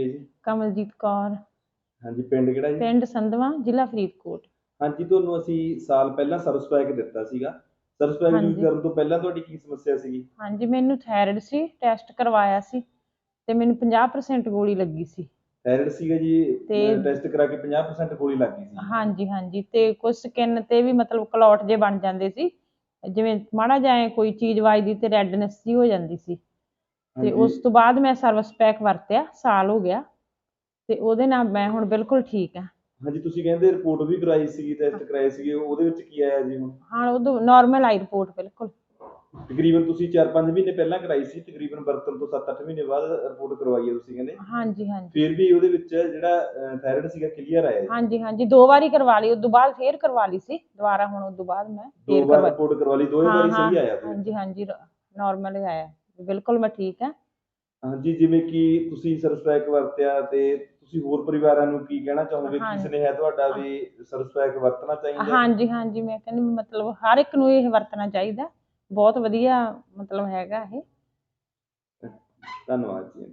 ਕੀ ਹੈ ਜੀ? ਕਮਲਜੀਤ ਕੌਰ। ਹਾਂਜੀ ਪਿੰਡ ਕਿਹੜਾ ਜੀ? ਪਿੰਡ ਸੰਧਵਾ ਜ਼ਿਲ੍ਹਾ ਫਰੀਦਕੋਟ। ਹਾਂਜੀ ਤੁਹਾਨੂੰ ਅਸੀਂ ਸਾਲ ਪਹਿਲਾਂ ਸਰਵਿਸ ਪੈਕ ਦਿੱਤਾ ਸੀਗਾ। Service pack use. ਕਰਨ ਤੋਂ ਪਹਿਲਾਂ ਤੁਹਾਡੀ ਕੀ ਸਮੱਸਿਆ ਸੀਗੀ? ਹਾਂਜੀ ਮੈਨੂੰ ਥਾਇਰਾਇਡ ਸੀ ਟੈਸਟ ਕਰਵਾਇਆ ਸੀ ਤੇ ਮੈਨੂੰ 50% ਗੋਲੀ ਲੱਗੀ ਸੀ। ਥਾਇਰਾਇਡ ਸੀਗਾ ਜੀ ਤੇ- ਟੈਸਟ ਕਰਾ ਕੇ 50% ਗੋਲੀ ਲੱਗ ਗਈ ਸੀ। ਹਾਂਜੀ ਹਾਂਜੀ ਤੇ ਕੁਝ ਸਕਿਨ ਤੇ ਵੀ ਮਤਲਬ ਕਲੌਟ ਜੇ ਬਣ ਜਾਂਦੇ ਸੀ। ਜਿਵੇਂ ਮਾੜਾ ਜਿਹਾ ਕੋਈ ਚੀਜ਼ ਵੱਜਦੀ ਤੇ ਰੈਡਨੈਸ ਜੀ ਹੋ ਜਾਂਦੀ ਸੀ। ਤੇ। ਉਸ ਤੋਂ ਬਾਅਦ ਮੈਂ ਸਰਵਿਸ ਪੈਕ ਵਰਤਿਆ ਸਾਲ ਹੋ ਗਿਆ। ਤੇ ਉਹਦੇ ਨਾਲ ਮੈਂ ਹੁਣ ਬਿਲਕੁਲ ਠੀਕ ਹਾਂ। ਹਾਂਜੀ ਤੁਸੀਂ ਕਹਿੰਦੇ ਰਿਪੋਰਟ ਵੀ ਕਰਾਈ ਸੀਗੀ ਟੈਸਟ ਕਰਾਏ ਸੀਗੇ ਉਹਦੇ ਵਿੱਚ ਕੀ ਆਇਆ ਜੀ ਹੁਣ? ਹਾਂ ਉਦੋਂ ਨਾਰਮਲ ਆਈ ਰਿਪੋਰਟ ਬਿਲਕੁਲ। ਤਕਰੀਬਨ ਤੁਸੀਂ 4-5 ਮਹੀਨੇ ਪਹਿਲਾਂ ਕਰਾਈ ਸੀ ਤਕਰੀਬਨ ਵਰਤਣ ਤੋਂ 7-8 ਮਹੀਨੇ ਬਾਅਦ ਰਿਪੋਰਟ ਕਰਵਾਈ ਹੈ ਤੁਸੀਂ ਕਹਿੰਦੇ? ਹਾਂਜੀ ਹਾਂਜੀ। ਫਿਰ ਵੀ ਉਹਦੇ ਵਿੱਚ ਜਿਹੜਾ ਥਾਇਰਾਇਡ ਸੀਗਾ ਕਲੀਅਰ ਆਇਆ ਹਾਂਜੀ ਹਾਂਜੀ। ਦੋ ਵਾਰੀ ਕਰਵਾ ਲਈ ਉਦੋਂ ਬਾਅਦ ਫੇਰ ਕਰਵਾ ਲਈ ਸੀ। ਦੁਬਾਰਾ ਹੁਣ ਉਦੋਂ ਬਾਅਦ ਮੈਂ ਦੋ ਫੇਰ ਕਰਵਾ ਰਿਪੋਰਟ ਕਰਵਾ ਲਈ ਹਾਂ, ਵਾਰੀ ਸਹੀ ਆਇਆ। ਹਾਂਜੀ ਹਾਂਜੀ ਨਾਰਮਲ ਹੀ ਆਇਆ। ਬਿਲਕੁਲ ਮੈਂ ਠੀਕ ਹਾਂ। ਹਾਂਜੀ ਜਿਵੇਂ ਕਿ ਤੁਸੀਂ ਸਰਸਪੈਕ ਵਰਤਿਆ ਤੇ ਤੁਸੀਂ ਹੋਰ ਪਰਿਵਾਰਾਂ ਨੂੰ ਕੀ ਕਹਿਣਾ ਚਾਹੋਗੇ? ਕੀ ਹਾਂਜੀ। ਸੁਨੇਹਾ ਤੁਹਾਡਾ ਵੀ ਸਰਸਪੈਕ ਵਰਤਣਾ ਚਾਹੀਦਾ ਹੈ? ਹਾਂਜੀ ਹਾਂਜੀ ਮੈਂ ਕਹਿੰਦੀ ਵੀ ਮਤਲਬ ਹਰ ਇੱਕ ਨੂੰ ਇਹ ਵਰਤਣਾ ਚਾਹੀਦਾ। ਬਹੁਤ ਵਧੀਆ ਮਤਲਬ ਹੈਗਾ ਇਹ। ਧੰਨਵਾਦ ਜੀ।